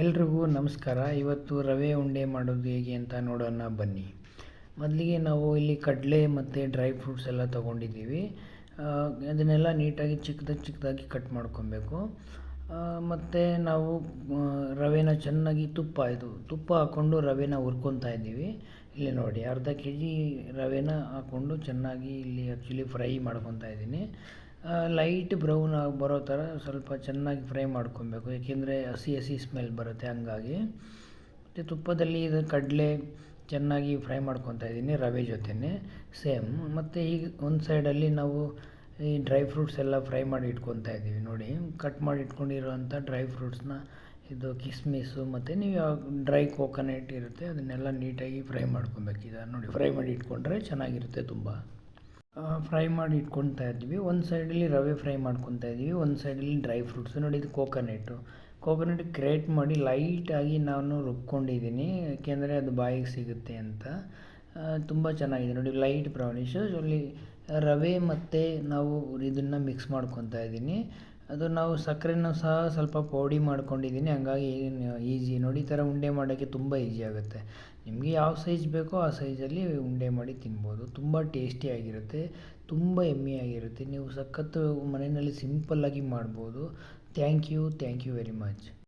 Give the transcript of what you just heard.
ಎಲ್ರಿಗೂ ನಮಸ್ಕಾರ. ಇವತ್ತು ರವೆ ಉಂಡೆ ಮಾಡೋದು ಹೇಗೆ ಅಂತ ನೋಡೋಣ ಬನ್ನಿ. ಮೊದಲಿಗೆ ನಾವು ಇಲ್ಲಿ ಕಡಲೆ ಮತ್ತು ಡ್ರೈ ಫ್ರೂಟ್ಸ್ ಎಲ್ಲ ತೊಗೊಂಡಿದ್ದೀವಿ. ಅದನ್ನೆಲ್ಲ ನೀಟಾಗಿ ಚಿಕ್ಕದಾಗಿ ಚಿಕ್ಕದಾಗಿ ಕಟ್ ಮಾಡ್ಕೊಬೇಕು. ಮತ್ತು ನಾವು ರವೆನ ಚೆನ್ನಾಗಿ ತುಪ್ಪ, ಇದು ತುಪ್ಪ ಹಾಕ್ಕೊಂಡು ರವೆನ ಹುರ್ಕೊತಾ ಇದ್ದೀವಿ. ಇಲ್ಲಿ ನೋಡಿ, ಅರ್ಧ ಕೆ ಜಿ ರವೆನ ಹಾಕ್ಕೊಂಡು ಚೆನ್ನಾಗಿ ಇಲ್ಲಿ ಆ್ಯಕ್ಚುಲಿ ಫ್ರೈ ಮಾಡ್ಕೊತಾ ಇದ್ದೀನಿ. ಲೈಟ್ ಬ್ರೌನ್ ಆಗಿ ಬರೋ ಥರ ಸ್ವಲ್ಪ ಚೆನ್ನಾಗಿ ಫ್ರೈ ಮಾಡ್ಕೊಬೇಕು. ಏಕೆಂದರೆ ಹಸಿ ಹಸಿ ಸ್ಮೆಲ್ ಬರುತ್ತೆ ಹಂಗಾಗಿ. ಮತ್ತು ತುಪ್ಪದಲ್ಲಿ ಇದು ಕಡಲೆ ಚೆನ್ನಾಗಿ ಫ್ರೈ ಮಾಡ್ಕೊತಾ ಇದ್ದೀನಿ, ರವೆ ಜೊತೆನೆ ಸೇಮ್ ಮತ್ತು ಈಗ ಒಂದು ಸೈಡಲ್ಲಿ ನಾವು ಈ ಡ್ರೈ ಫ್ರೂಟ್ಸ್ ಎಲ್ಲ ಫ್ರೈ ಮಾಡಿ ಇಟ್ಕೊತಾ ಇದ್ದೀವಿ ನೋಡಿ. ಕಟ್ ಮಾಡಿ ಇಟ್ಕೊಂಡಿರೋವಂಥ ಡ್ರೈ ಫ್ರೂಟ್ಸ್ನ ಇದು ಕಿಸ್ಮಿಸ್ಸು ಮತ್ತು ನೀವು ಯಾವ ಡ್ರೈ ಕೋಕೋನಟ್ ಇರುತ್ತೆ ಅದನ್ನೆಲ್ಲ ನೀಟಾಗಿ ಫ್ರೈ ಮಾಡ್ಕೊಬೇಕು ಇದು ನೋಡಿ ಫ್ರೈ ಮಾಡಿ ಇಟ್ಕೊಂಡ್ರೆ ಚೆನ್ನಾಗಿರುತ್ತೆ ತುಂಬ. ಫ್ರೈ ಮಾಡಿ ಇಟ್ಕೊತಾ ಇದ್ವಿ ಒಂದು ಸೈಡಲ್ಲಿ ರವೆ ಫ್ರೈ ಮಾಡ್ಕೊತಾ ಇದ್ದೀವಿ. ಒಂದು ಸೈಡಲ್ಲಿ ಡ್ರೈ ಫ್ರೂಟ್ಸು ನೋಡಿ, ಇದು ಕೋಕೋನಟ್ಟು ಕೋಕೋನಟ್ ಕ್ರೇಟ್ ಮಾಡಿ ಲೈಟಾಗಿ ನಾನು ರುಬ್ಕೊಂಡಿದ್ದೀನಿ. ಯಾಕೆಂದರೆ ಅದು ಬಾಯಿಗೆ ಸಿಗುತ್ತೆ ಅಂತ. ತುಂಬ ಚೆನ್ನಾಗಿದೆ. ನೋಡಿ ಲೈಟ್ ಬ್ರೌನಿಶು ಅಲ್ಲಿ ರವೆ ಮತ್ತು ನಾವು ಇದನ್ನು ಮಿಕ್ಸ್ ಮಾಡ್ಕೊತಾ ಇದ್ದೀನಿ. ಅದು ನಾವು ಸಕ್ಕರೆನೂ ಸಹ ಸ್ವಲ್ಪ ಪೌಡಿ ಮಾಡ್ಕೊಂಡಿದ್ದೀನಿ. ಹಂಗಾಗಿ ಈಸಿ. ನೋಡಿ, ಈ ಥರ ಉಂಡೆ ಮಾಡೋಕ್ಕೆ ತುಂಬ ಈಸಿ ಆಗುತ್ತೆ. ನಿಮಗೆ ಯಾವ ಸೈಜ್ ಬೇಕೋ ಆ ಸೈಜಲ್ಲಿ ಉಂಡೆ ಮಾಡಿ ತಿನ್ಬೋದು. ತುಂಬ ಟೇಸ್ಟಿಯಾಗಿರುತ್ತೆ ತುಂಬ ಎಮ್ಮಿಯಾಗಿರುತ್ತೆ ನೀವು ಸಖತ್ತು ಮನೆಯಲ್ಲಿ ಸಿಂಪಲ್ಲಾಗಿ ಮಾಡ್ಬೋದು. Thank you. Thank you very much.